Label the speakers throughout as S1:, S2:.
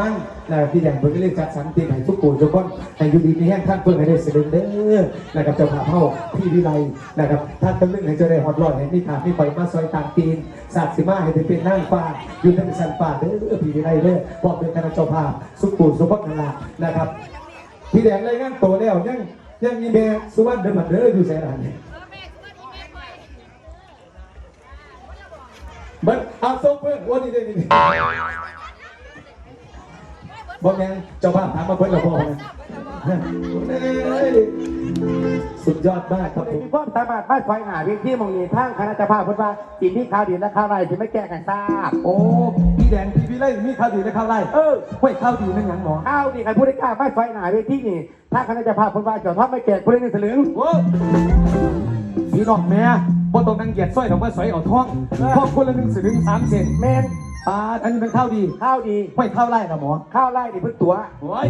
S1: มั่งนะพี่แดงเพิ่งเรียกจัดสรรเตียงให้ทุกคนทุกคนให้อยู่ดีมีแห้งท่านเพิ่งให้ได้เสด็จเด้อนะครับเจ้าภาพเฮาพี่วิไลนะครับท่านตำลึงให้เจะได้ฮอดรอยให้มีขามีไฟมาซอยต่ามตีนศาสตร์สิมาให้เป็นนางฟ้าอยู่ในสันป่าเด้อพี่วิไลเด้อพอมเป็นคณะเจ้าภาพสุขุมสุภพนานะครับ พี่แดงรายงานโตแล้วยังยังมีแม่สุวรรณเดินมาเด้ออยู่ไสล่ะเนี่ยเบิ้ลเอาส่งเพิ่อนวันนี้ได้นี่ บ่แม่นเจ้าภาพถามมาเพิ่นและบ่นะเอ้ยสุดยอดมากครับผม
S2: มีความสามารถมาคอยหาเวทีมองนี้ทางคณะเจ้าภาพเพิ่นว่าสิ่งที่ข่าวดีและข่าวไรที่ไม่แก้กันทราบ
S1: โอ้พี่แดงพี่วิไลมีข่าวดีและข่าวร้าย
S2: เออ
S1: เฮ้ยข่าวดีนั่นหยังหมอ
S2: ข่าวดีใครพูดได้กล้ามาคอยหาเวทีนี่ทางคณะเจ้าภาพเพิ่นว่าเจ้าทอดไม่แก่ผู้เล่นหนึ่งสลึง
S1: โอ้พี่น้องแม่บ่ต้องนั่งเหยียดสร้อยดอกว่าสอยเอาท้องท้องคนละหนึ่งสลึงสามเซน
S2: แมน
S1: ปาดอันนี้เป็นข้าวดี
S2: ข่าวดี
S1: ไม่ข้าวไร่นะหมอ
S2: ข่าวไล่ดิเพิ่นตัว
S1: โอ้ย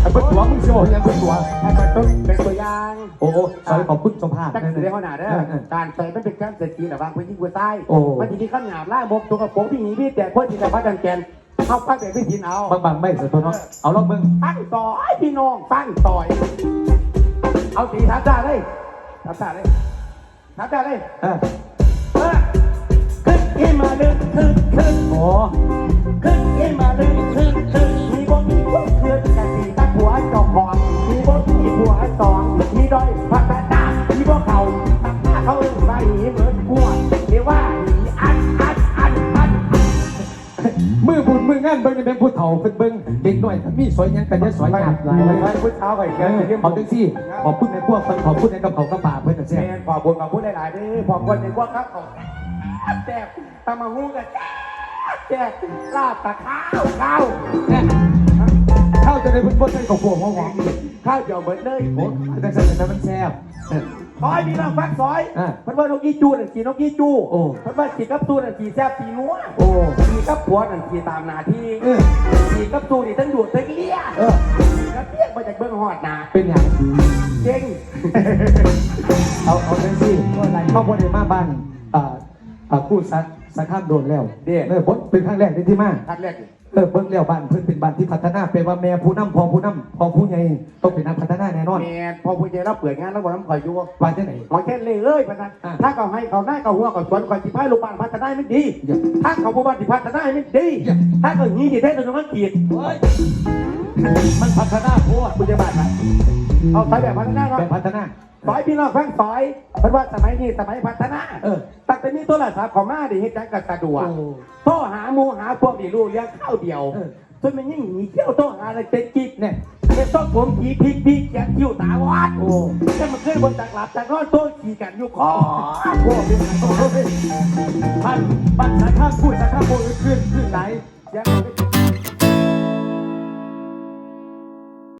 S1: ไอ้เบิ้ลตัวมึงเสียบอกยังเบิ้ลตัว
S2: ให้มันต้องเป็นตัวอย่าง
S1: โอ้โหสอยขอบคุณเจ้าภาพ
S2: จักสิได้ขนาดเด้อการใส่มันเป็นการเสร็จทีระหว่างพื้นที่กัวใต้
S1: โอ้
S2: มันทีนี้ข้ามหยาบล่ามกตัวกระโปรงที่หนีพี่แต่เพื่อนที่แต่พัดดันแกนเข้าพักแต่พี่ทินเอา
S1: บางบางๆไม่สะทนเนาะเอาลองเบิ้ง
S2: ตั้งต่อยพี่น้องตั้งต่อยเอาสีทับจ้าเลยทับจ้าเลยทับจ้าเลย
S1: โอ้
S2: ขึ้นขึ้นมาเลยขึ้นขึ้นมีบ่มีพวกเคลื่อนกันสีตะหัวจอกหองมีบ่มีหัวตองมีดอยพัฒนามีบ่เขาตักหน้าเขาเอิ้นไปหนีเหมือนพวกเรียกว่าหีอันอันอันอัน
S1: มือบุญมืองานเบิ่งเป็นผู้เฒ่าเป็นเบิ้งเด็กหน่อยมีสอยหยังกันจะสอยหยาบหลาย
S2: ไป
S1: เลย
S2: พุทธเช้าไป
S1: เกิ
S2: น
S1: อ
S2: เเอา
S1: จังซี่ขอบคุณในพวกคนขอบคุณในกระเป๋ากระป๋าเพื่อนนะ
S2: แม
S1: เสีย
S2: นขอบคุณขอบคุณหลายๆเด้อขอบคุณในพวกครับเขาแจกตามาหูกัน แจกลาบตะข้าวข้าว
S1: ข้าวจะได้เพิ่นบ่ใส่ข้าวโพดหอม
S2: ข้าวเดียวเหมือนเลย
S1: โอ้แต่ใส่แต่มันแซ่บเออ
S2: ซอยมีน้องฟักซอยเพิ่นว่านกอีจูนั่นสีนกอีจู
S1: โอ้
S2: เพิ่นว่าสีกับตูนั่นสีแซ่บสีนัว
S1: โอ้
S2: สีกับผัวนั่นสีตามหน้าที่สีกับตูนี่ทั้งดูดทั้งเลี้ยสีกับเลี้ยมาจากเบื้องหอดนา
S1: เป็นหยัง
S2: เจ๊ง
S1: เอาเอาจังซี่เขาบ่ได้มาบ้านอ่าอ่ากู้สัก สักข้ามโดนแล้ว
S2: เด้
S1: เออบ่เป็นครั้งแรกที่ที่มา
S2: ทัดแรกนี่
S1: เออเบิ่งแล้วบ้านเพิ่นเป็นบ้านที่พัฒนาเป็นว่าแม่ผู้นำพ่อผู้นำพ่อผู้ใหญ่ต้องเป็นนักพัฒนาแน่นอน
S2: แมนพอผู้ใหญ่เราเปิดงานแล้วบอกน้ำข่อยอยู่
S1: ว่าจังไหน
S2: ขอแค่เลยเลยพนัน
S1: อะ
S2: ถ้าเขาให้เขาได้เขาหัวเขาสวนข่อยสิพายลูกบ้านพัฒนาไม่ดี
S1: อย่า
S2: ถ้าเขาบ่บ้านสิพัฒนาไม่ดี
S1: อย่า
S2: ถ้าเขาหนีสิแท้จะต้องขีด
S1: เฮ้ยมันพัฒนาโพด
S2: ผู้ใหญ่บ้านครับเอาไปแบบพัฒนาเนาะ
S1: แบบพัฒนา
S2: ซอยพี่น้องฟังซอยเพราะว่าสมัยนี้สมัยพัฒนา
S1: เออ
S2: ตั้งแต่นี้ตัวละสาของมาดิเฮ็ดจังกับสะดวก
S1: โอ้
S2: โทรหาหมูหาพวกนี่รู้เรื่องข้าวเดียว
S1: เออ
S2: จนมันยิ่งหนีเที่ยวโทรหาอะไรเป็นกิ๊ก
S1: เนี่ย
S2: เป็นต้นผมผีพริกพริกแกคิ้วตาวัด
S1: โอ้
S2: แต่มันขึ้นบนจากหลับจากนอนโต้ขี่กันอยู่คอพวกเป็นไงโอ้ย
S1: ท่านบ้านสาขาพูดสาขาโพดขึ้นขึ้นไหน
S2: ยังไม่